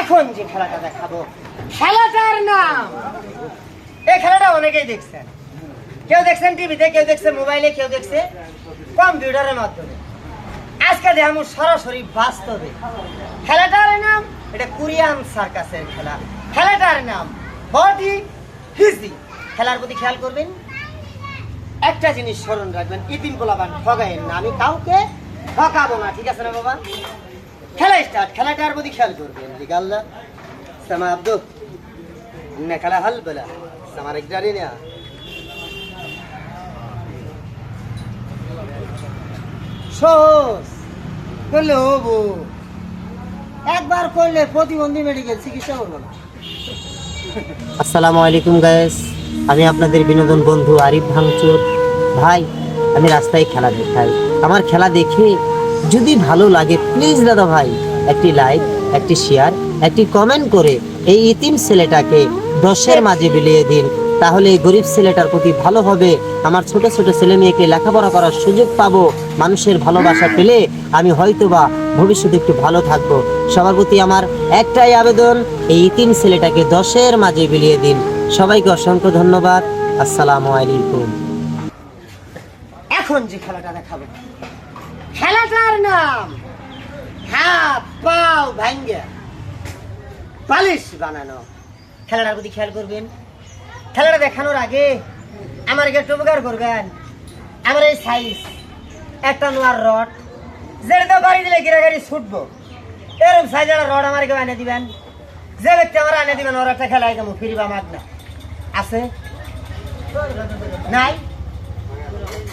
এখন যে খেলাটা দেখাবো খেলাটার নাম? এই খেলাটা অনেকেই দেখছেন। কেউ দেখছেন টিভিতে কেউ দেখছে মোবাইলে কেউ দেখছে কম্পিউটারের মাধ্যমে। আজকে দেখাবো সরাসরি বাস্তবে। খেলাটার নাম, এটা কোরিয়ান সার্কাসের খেলা। খেলাটার নাম, বডি হিজি খেলার প্রতি খেয়াল করবেন। একটা জিনিস স্মরণ রাখবেন, ইতিম পোলাবান ঠগাইয়েন না আমি কাউকে ঠকাবো না, ঠিক আছে না বাবা? খেলা স্টার্ট খেলাটার প্রতি খেয়াল করবেন আল্লাহ সামা আব্দু, ইন্না খেলা হাল বলা, সামার একদারি না সহজ করলে হব। একবার করলে প্রতিবন্ধী মেডিকেল চিকিৎসা করব না। আসসালামু আলাইকুম গায়েস আমি আপনাদের বিনোদন বন্ধু আরিফ ভাঙচুর। ভাই, আমি রাস্তায় খেলা দেখাই আমার খেলা দেখে যদি ভালো লাগে প্লিজ দাদা ভাই, একটি লাইক একটি শেয়ার একটি কমেন্ট করে এই ইতিম ছেলেটাকে দশের মাঝে বিলিয়ে দিন। তাহলে এই গরিব ছেলেটার প্রতি ভালো হবে। আমার ছোট ছোট ছেলে মেয়েকে লেখাপড়া করার সুযোগ পাবো। মানুষের ভালোবাসা পেলে আমি হয়তোবা ভবিষ্যতে একটু ভালো থাকব। সবার প্রতি আমার একটাই আবেদন, এই ইতিম ছেলেটাকে দশের মাঝে বিলিয়ে দিন। সবাইকে অসংখ্য ধন্যবাদ। আসসালামু আলাইকুম। এখন যে খেলাটা দেখাবো। খেলাটার নাম হাত পাও ভাঙ্গা। পালিশ বানানো। খেলাটার প্রতি খেয়াল করবেন, খেলাটা দেখানোর আগে আমার একটু উপকার করবেন। আমার এই সাইজ একটা নোয়ার রড। যেটা বাড়ি দিলে গিরাগাড়ি ছুটবো। এরকম সাইজের রড আমার কেউ এনে দিবেন। যে ব্যক্তি আমার এনে দিবেন, ওর একটা খেলা একদম ফিরিবা মাগ না আছে? নাই?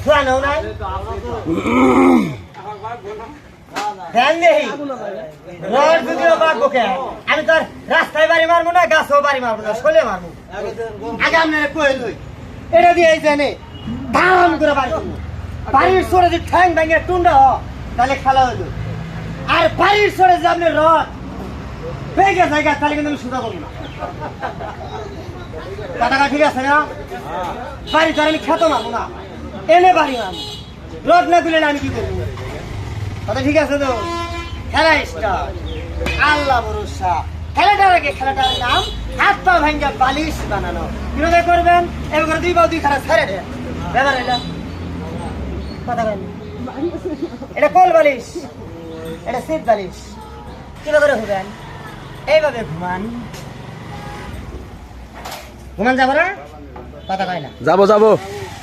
পুরানো নাই? আমি তোর রাস্তায় বাড়ি মারবো না, গাছও বাড়ি মারবো না, শোলে মারবো। আগে আপনার এটা দিয়ে জানে ধাম করে বাড়ি। বাড়ির সরে যদি ঠ্যাং ভেঙে টুন্ডা তাহলে খেলা হইল। আর বাড়ির সরে যে আপনি রড পেয়ে জায়গা, তাহলে কিন্তু আমি সুদা করব না। কথাটা ঠিক আছে না? বাড়ি তো আমি খেতে না। এনে বাড়ি মারবো রড না দিলে আমি কি করব? কথা ঠিক আছে তো? খেলা স্টার্ট আল্লাহ ভরসা। খেলাটার আগে খেলাটার নাম, হাত পা ভাঙ্গা বালিশ বানানো। কীভাবে করবেন এবার দুই বাউ দুই খানা ছেড়ে দেন। ব্যাপার এটা। কথা বলেন। এটা কোল বালিশ? এটা সিট বালিশ। কীভাবে ঘুবেন এইভাবে ঘুমান। ঘুমান যাব না? কথা কয় না। যাব যাব।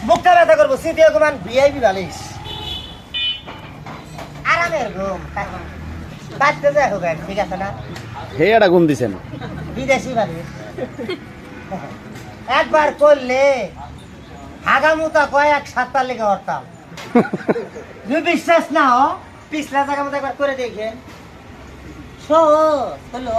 বুকটা ব্যথা করব ঘুমান ভিআইপি বালিশ আরামের ঘুম বাঁচতে যায় হোক ঠিক আছে না? হে এটা দিছেন বিদেশি বালিশ একবার করলে হাগামুতা কয়েক সাতটার লেগে হরতাম যদি বিশ্বাস না হ পিছলা জায়গা মতো একবার করে দেখেন সহজ হলো